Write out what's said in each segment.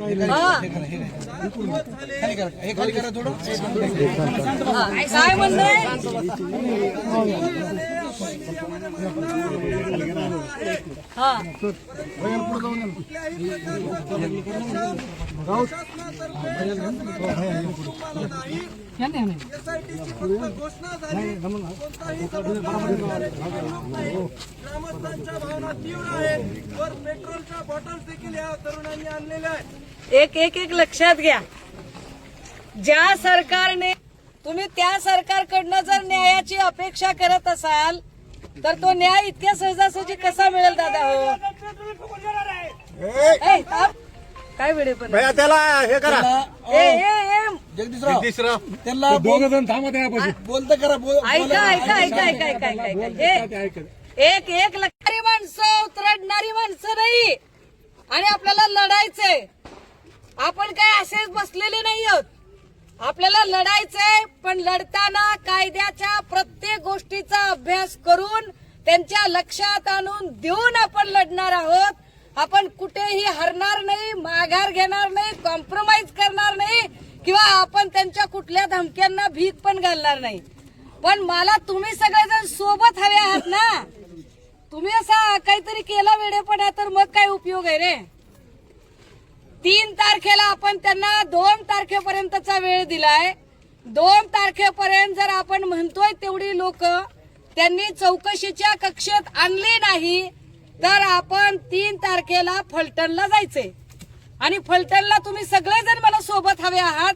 काय खाली करा खाली करा थोडं. काय म्हणणं ग्रामस्थांच्या भावना तीव्र आहेत वर पेट्रोलच्या बॉटल्स देखील या तरुणांनी आणलेल्या आहेत एक एक एक लक्षात घ्या ज्या सरकारने तुम्ही त्या सरकारकडनं जर न्यायाची अपेक्षा करत असाल तर तो न्याय इतक्या सहजासहजी कसा मिळेल दादा हो. काय वेळे पण? भैया त्याला हे करा. ए ए ए जगदीशराव त्यांना दोघ जण थांबत आहे आपण बोलतं करा बोल- ऐका ऐका ऐका ऐका ऐका ऐका ऐका. ए, एक एक लढणारी माणसं उतरडणारी माणसं नाही. आणि आपल्याला लढायचंय. आपण काय असेच बसलेले नाही आहोत आपल्याला लढायचंय पण लढताना कायद्याच्या प्रत्येक गोष्टीचा अभ्यास करून त्यांच्या लक्षात आणून देऊन आपण लढणार आहोत. आपण कुठेही हरणार नाही माघार घेणार नाही कॉम्प्रोमाइज करणार नाही किंवा आपण त्यांच्या कुठल्या धमक्यांना भीक पण घालणार नाही. पण मला तुम्ही सगळेजण सोबत हवे आहात ना. तुम्ही असा काहीतरी केला वेडेपणा तर मग काय उपयोग आहे रे? तीन तारखेला आपण त्यांना दोन तारखेपर्यंतचा वेळ दिलाय. दोन तारखेपर्यंत जर आपण म्हणतोय तेवढी लोक त्यांनी चौकशीच्या कक्षेत आणली नाही तर आपण तीन तारखेला फलटणला जायचंय. आणि फलटणला तुम्ही सगळेजण मला सोबत हवे आहात.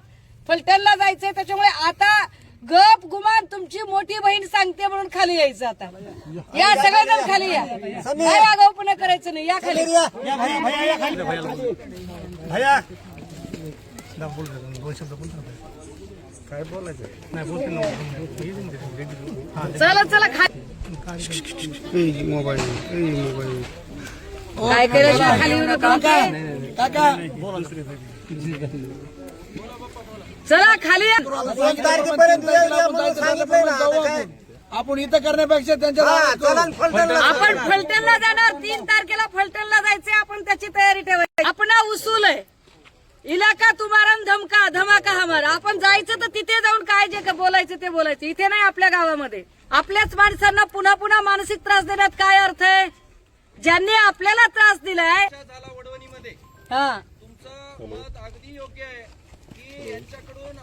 फलटणला जायचंय त्याच्यामुळे आता गप गुमान तुमची मोठी बहीण सांगते म्हणून खाली यायचं आता. या सगळेजण खाली या. काय आगाऊपणा करायचं नाही या खाली. भैया काय बोलायचं? चला चला खाली काय खाली येऊ नका चला खाली या तारखेपर्यंत वेळ द्या म्हणून सांगितलंय ना आता काय? आपण इथं करण्यापेक्षा त्यांच्या हा, दारात चला न फलटणला. आपण फलटणला जाणार तीन तारखेला फलटणला जायचंय आपण त्याची तयारी ठेवायची आपण उसूल आहे इलाका तुम्हारा धमका धमाका हमारा आपण जायचं तर तिथे जे का बोलायचं ते बोलायचं. इथे नाही आपल्या गावामध्ये. आपल्याच माणसांना पुन्हा पुन्हा मानसिक त्रास देण्यात काय अर्थ आहे? ज्यांनी आपल्याला त्रास दिलाय हा. तुमचं मत अगदी योग्य आहे की यांच्याकडून